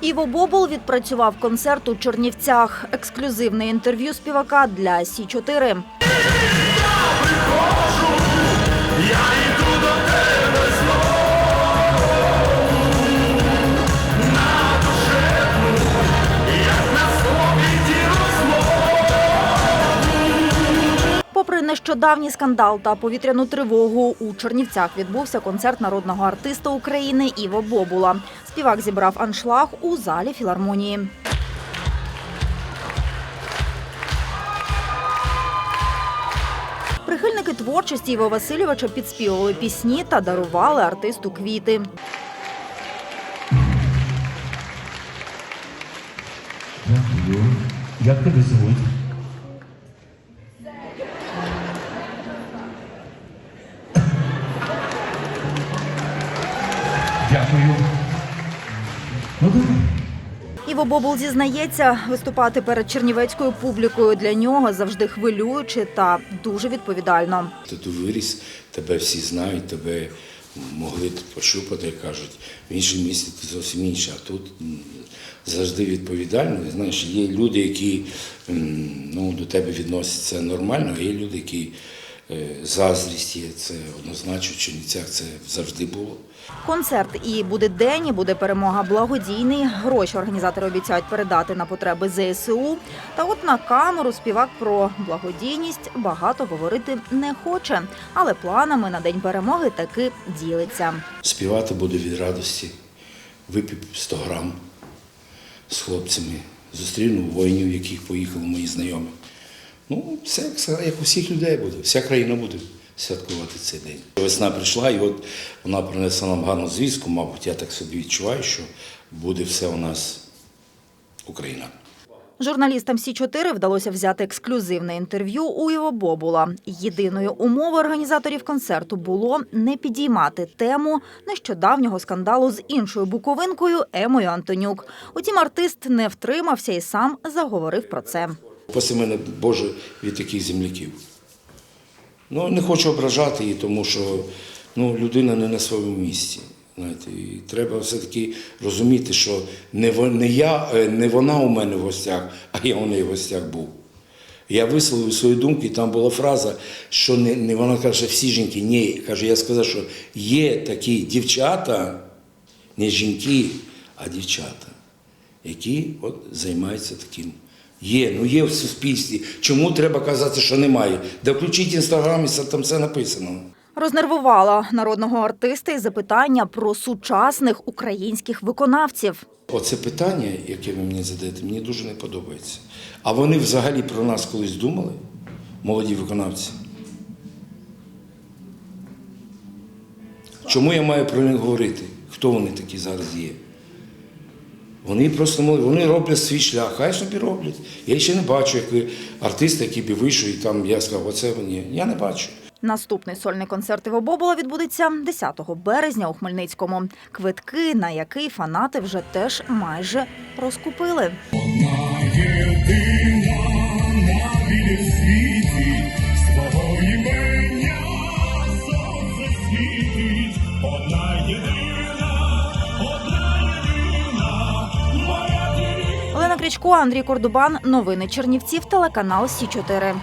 Іво Бобол відпрацював концерт у Чернівцях. Ексклюзивне інтерв'ю співака для Сі 4 Попри нещодавній скандал та повітряну тривогу, у Чернівцях відбувся концерт народного артиста України Іво Бобула. Співак зібрав аншлаг у залі філармонії. Прихильники творчості Іва Васильовича підспівували пісні та дарували артисту квіти. Як тебе звуть? Дякую. Іво Бобул зізнається, виступати перед чернівецькою публікою для нього завжди хвилююче та дуже відповідально. Ти виріс, тебе всі знають, тебе могли пощупати, як кажуть. В іншому місці ти зовсім інше. А тут завжди відповідально. Знаєш, є люди, які ну, до тебе відносяться нормально, а є люди, які заздрість є. Це однозначно в Чернівцях це завжди було. Концерт і буде день, і буде перемога благодійний. Гроші організатори обіцяють передати на потреби ЗСУ. Та от на камеру співак про благодійність багато говорити не хоче, але планами на день перемоги таки ділиться. Співати буду від радості, випів 100 грам з хлопцями, зустріну воїнів, яких поїхали мої знайомі. Ну, все як- як у всіх людей буде, вся країна буде святкувати цей день. Весна прийшла, і от вона принесла нам гарну звістку, мабуть, я так собі відчуваю, що буде все у нас Україна. Журналістам Сі 4 вдалося взяти ексклюзивне інтерв'ю у Іво Бобула. Єдиною умовою організаторів концерту було не підіймати тему нещодавнього скандалу з іншою буковинкою Емою Антонюк. Утім, артист не втримався і сам заговорив про це. Паси мене, Боже, від таких земляків. Ну, не хочу ображати її, тому що ну, людина не на своєму місці. Знаєте, і треба все-таки розуміти, що не, не, я, е, не вона у мене в гостях, а я у неї в гостях був. Я висловив свою думку, і там була фраза, що не, не вона каже, всі жінки. Ні, каже, я сказав, що є такі дівчата, не жінки, а дівчата, які от, займаються таким. Є, ну є в суспільстві. Чому треба казати, що немає? Да включіть інстаграм, і там все написано. Рознервувала народного артиста і запитання про сучасних українських виконавців. Оце питання, яке ви мені задаєте, мені дуже не подобається. А вони взагалі про нас колись думали, молоді виконавці? Чому я маю про них говорити? Хто вони такі зараз є? Вони просто молоді, вони роблять свій шлях, хай собі роблять. Я ще не бачу, як артист, який би вийшов і там я сказав, оце вони. Я не бачу. Наступний сольний концерт Іво Бобола відбудеться 10 березня у Хмельницькому. Квитки, на який фанати вже теж майже розкупили. єдина на світі, Крічко, Андрій Кордубан. Новини Чернівців. Телеканал Сі 4